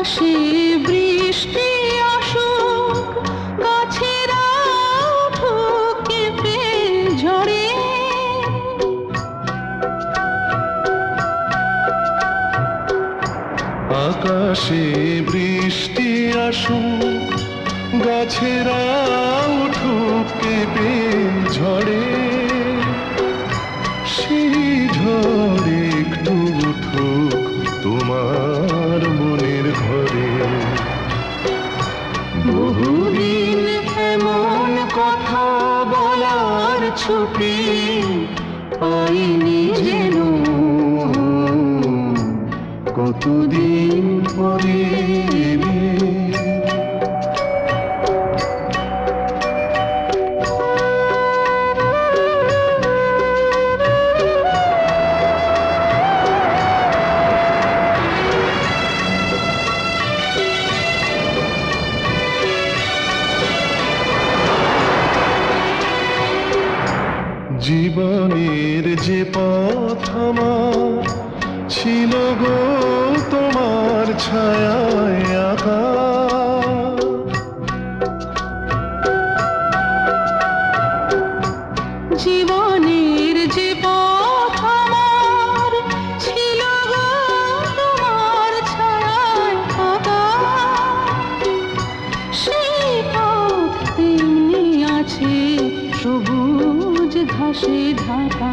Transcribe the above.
আকাশে বৃষ্টি আসুক গাছেরা কেঁপে ঝরে। আকাশে ঝড়ে সেই একটু উঠুক তোমার মনের ঘরে। বহুদিন এমন কথা বলার ছুটি পাইনি যেন। কতদিন পরে যে পথ আমার ছিল গো তোমার আঁকা। জীবনের যে পথ আমার ছিল গো তোমার ছায়ায় আঁকা। সেই পথ তেমনি আছে সবুজ ঘাসে ঢাকা।